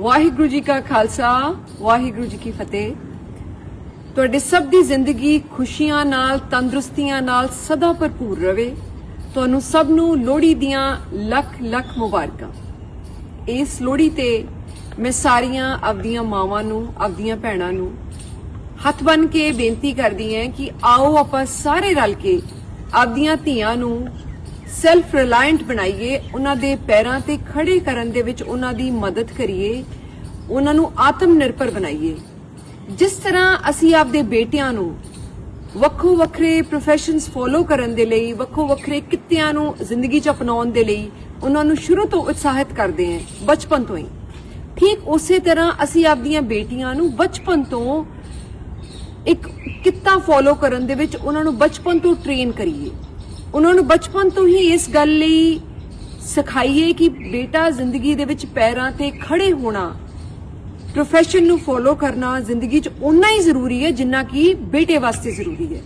ਵਾਹਿਗੁਰੂ ਜੀ ਕਾ ਖਾਲਸਾ, ਵਾਹਿਗੁਰੂ ਜੀ ਕੀ ਫਤਿਹ। ਤੁਹਾਡੇ ਸਭ ਦੀ ਜ਼ਿੰਦਗੀ ਖੁਸ਼ੀਆਂ ਨਾਲ, ਤੰਦਰੁਸਤੀਆਂ ਨਾਲ ਸਦਾ ਭਰਪੂਰ ਰਹੇ ਤੁਹਾਨੂੰ ਸਭ ਨੂੰ ਲੋਹੜੀ ਦੀਆਂ ਲੱਖ ਲੱਖ ਮੁਬਾਰਕਾਂ। ਇਸ ਲੋਹੜੀ ਤੇ ਮੈਂ ਸਾਰੀਆਂ ਆਪਦੀਆਂ ਮਾਵਾਂ ਨੂੰ, ਆਪਦੀਆਂ ਭੈਣਾਂ ਨੂੰ ਹੱਥ ਬੰਨ ਕੇ ਬੇਨਤੀ ਕਰਦੀ ਹਾਂ ਕਿ ਆਓ ਆਪਾਂ ਸਾਰੇ ਰਲ ਕੇ ਆਪਦੀਆਂ ਧੀਆਂ ਨੂੰ ਸੈਲਫ ਰਿਲਾਇੰਟ ਬਣਾਈਏ, ਉਹਨਾਂ ਦੇ ਪੈਰਾਂ ਤੇ ਖੜੇ ਕਰਨ ਦੇ ਵਿੱਚ ਉਹਨਾਂ ਦੀ ਮਦਦ ਕਰੀਏ, ਉਹਨਾਂ ਨੂੰ ਆਤਮ ਨਿਰਭਰ ਬਣਾਈਏ। ਜਿਸ ਤਰ੍ਹਾਂ ਅਸੀਂ ਆਪਦੇ ਬੇਟਿਆਂ ਨੂੰ ਵੱਖੋ ਵੱਖਰੇ ਪ੍ਰੋਫੈਸ਼ਨਸ ਫੋਲੋ ਕਰਨ ਦੇ ਲਈ ਵੱਖੋ ਵੱਖਰੇ ਕਿੱਤਿਆਂ ਨੂੰ ਜ਼ਿੰਦਗੀ 'ਚ ਅਪਣਾਉਣ ਦੇ ਲਈ ਉਹਨਾਂ ਨੂੰ ਸ਼ੁਰੂ ਤੋਂ ਉਤਸ਼ਾਹਿਤ ਕਰਦੇ ਹਾਂ, ਬਚਪਨ ਤੋਂ ਹੀ। ਠੀਕ ਉਸੇ ਤਰ੍ਹਾਂ ਅਸੀਂ ਆਪਦੀਆਂ ਬੇਟੀਆਂ ਨੂੰ ਬਚਪਨ ਤੋਂ ਇੱਕ ਕਿੱਤਾ ਫੋਲੋ ਕਰਨ ਦੇ ਵਿੱਚ ਉਹਨਾਂ ਨੂੰ ਬਚਪਨ ਤੋਂ ਟ੍ਰੇਨ ਕਰੀਏ। ਉਹਨਾਂ ਨੂੰ ਬਚਪਨ ਤੋਂ ਹੀ ਇਸ ਗੱਲ ਲਈ ਸਿਖਾਈਏ ਕਿ ਬੇਟਾ ਜ਼ਿੰਦਗੀ ਦੇ ਵਿੱਚ ਪੈਰਾਂ ਤੇ ਖੜੇ ਹੋਣਾ ਪ੍ਰੋਫੈਸ਼ਨ ਨੂੰ ਫੋਲੋ ਕਰਨਾ ਜ਼ਿੰਦਗੀ 'ਚ ਉਨਾ ਹੀ ਜ਼ਰੂਰੀ ਹੈ ਜਿੰਨਾ ਕਿ ਬੇਟੇ ਵਾਸਤੇ ਜ਼ਰੂਰੀ ਹੈ।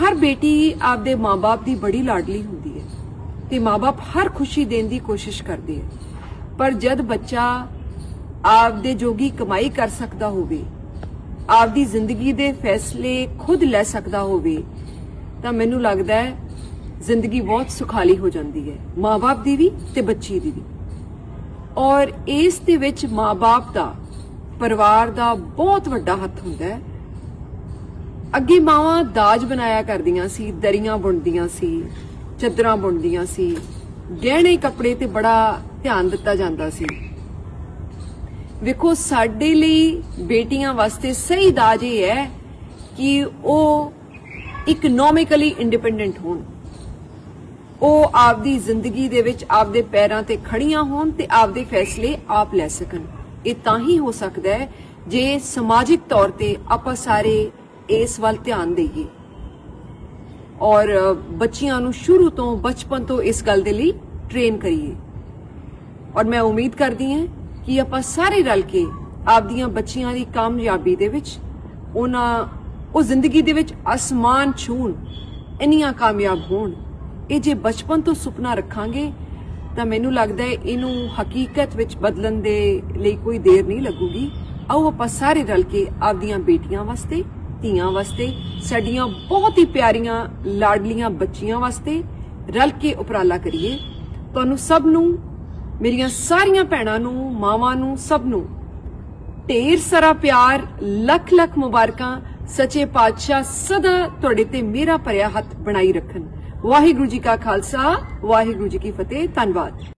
ਹਰ ਬੇਟੀ ਆਪਦੇ ਮਾਪੇ ਦੀ ਬੜੀ ਲਾਡਲੀ ਹੁੰਦੀ ਹੈ ਤੇ ਮਾਪੇ ਹਰ ਖੁਸ਼ੀ ਦੇਣ ਦੀ ਕੋਸ਼ਿਸ਼ ਕਰਦੇ ਹੈ। ਪਰ ਜਦ ਬੱਚਾ ਆਪਦੇ ਜੋਗੀ ਕਮਾਈ ਕਰ ਸਕਦਾ ਹੋਵੇ, ਆਪਦੀ ਜ਼ਿੰਦਗੀ ਦੇ ਫੈਸਲੇ ਖੁਦ ਲੈ ਸਕਦਾ ਹੋਵੇ, ਤਾਂ ਮੈਨੂੰ ਲੱਗਦਾ ਹੈ ਜ਼ਿੰਦਗੀ ਬਹੁਤ ਸੁਖਾਲੀ ਹੋ ਜਾਂਦੀ ਹੈ। ਮਾਪੇ ਦੀ ਵੀ ਤੇ ਬੱਚੀ ਦੀ ਵੀ। ਔਰ ਇਸ ਦੇ ਵਿੱਚ ਮਾਪੇ ਦਾ, ਪਰਿਵਾਰ ਦਾ ਬਹੁਤ ਵੱਡਾ ਹੱਥ ਹੁੰਦਾ ਹੈ। ਅੱਗੇ ਮਾਵਾਂ ਦਾਜ ਬਣਾਇਆ ਕਰਦੀਆਂ ਸੀ, ਦਰੀਆਂ ਬੁਣਦੀਆਂ ਸੀ, ਚਾਦਰਾਂ ਬੁਣਦੀਆਂ ਸੀ, ਗਹਿਣੇ ਕੱਪੜੇ ਤੇ ਬੜਾ ਧਿਆਨ ਦਿੱਤਾ ਜਾਂਦਾ ਸੀ। ਵੇਖੋ, ਸਾਡੇ ਲਈ ਬੇਟੀਆਂ ਵਾਸਤੇ ਸਹੀ ਦਾਜ ਇਹ ਹੈ ਕਿ ਉਹ ਇਕਨੋਮਿਕਲੀ ਇੰਡੀਪੈਂਡੈਂਟ ਹੋਣ। ਉਹ ਆਪਦੀ ਜ਼ਿੰਦਗੀ ਦੇ ਵਿੱਚ ਆਪਦੇ ਪੈਰਾਂ ਤੇ ਖੜੀਆਂ ਹੋਣ ਤੇ ਆਪਦੇ ਫੈਸਲੇ ਆਪ ਲੈ ਸਕਣ। ਇਹ ਤਾਂ ਹੀ ਹੋ ਸਕਦਾ ਹੈ ਜੇ ਸਮਾਜਿਕ ਤੌਰ ਤੇ ਆਪਾਂ ਸਾਰੇ ਇਸ ਵੱਲ ਧਿਆਨ ਦੇਈਏ। ਔਰ ਬੱਚਿਆਂ ਨੂੰ ਸ਼ੁਰੂ ਤੋਂ ਬਚਪਨ ਤੋਂ ਇਸ ਗੱਲ ਦੇ ਲਈ ਟ੍ਰੇਨ ਕਰੀਏ। ਔਰ ਮੈਂ ਉਮੀਦ ਕਰਦੀ ਹਾਂ ਕਿ ਆਪਾਂ ਸਾਰੇ ਰਲ ਕੇ ਆਪਦੀਆਂ ਬੱਚੀਆਂ ਦੀ ਕਾਮਯਾਬੀ ਦੇ ਵਿੱਚ, ਉਹਨਾਂ, ਉਹ ਜ਼ਿੰਦਗੀ ਦੇ ਵਿੱਚ ਅਸਮਾਨ ਛੂਣ ਇੰਨੀਆਂ ਕਾਮਯਾਬ ਹੋਣ। ਇਹ ਜੇ ਬਚਪਨ ਤੋਂ ਸੁਪਨਾ ਰੱਖਾਂਗੇ, ਤਾਂ ਮੈਨੂੰ ਲੱਗਦਾ ਹੈ ਇਹਨੂੰ ਹਕੀਕਤ ਵਿੱਚ ਬਦਲਣ ਦੇ ਲਈ ਕੋਈ ਦੇਰ ਨਹੀਂ ਲੱਗੂਗੀ। ਆਓ ਆਪਾਂ ਸਾਰੇ ਰਲ ਕੇ ਆਪਦੀਆਂ ਬੇਟੀਆਂ ਵਾਸਤੇ, ਧੀਆਂ ਵਾਸਤੇ, ਸਾਡੀਆਂ ਬਹੁਤ ਹੀ ਪਿਆਰੀਆਂ, ਲਾਡਲੀਆਂ ਬੱਚੀਆਂ ਵਾਸਤੇ ਰਲ ਕੇ ਉਪਰਾਲਾ ਕਰੀਏ। ਤੁਹਾਨੂੰ ਸਭ ਨੂੰ, ਮੇਰੀਆਂ ਸਾਰੀਆਂ ਭੈਣਾਂ ਨੂੰ, ਮਾਵਾਂ ਨੂੰ, ਸਭ ਨੂੰ ਢੇਰ ਸਾਰਾ ਪਿਆਰ, ਲੱਖ ਲੱਖ ਮੁਬਾਰਕਾਂ। ਸੱਚੇ ਪਾਤਸ਼ਾਹ ਸਦਾ ਤੁਹਾਡੇ ਤੇ ਮੇਰਾ ਭਰਿਆ ਹੱਥ ਬਣਾਈ ਰੱਖਣ। ਵਾਹਿਗੁਰੂ ਜੀ ਕਾ ਖਾਲਸਾ, ਵਾਹਿਗੁਰੂ ਜੀ ਕੀ ਫਤਿਹ, ਧੰਨਵਾਦ।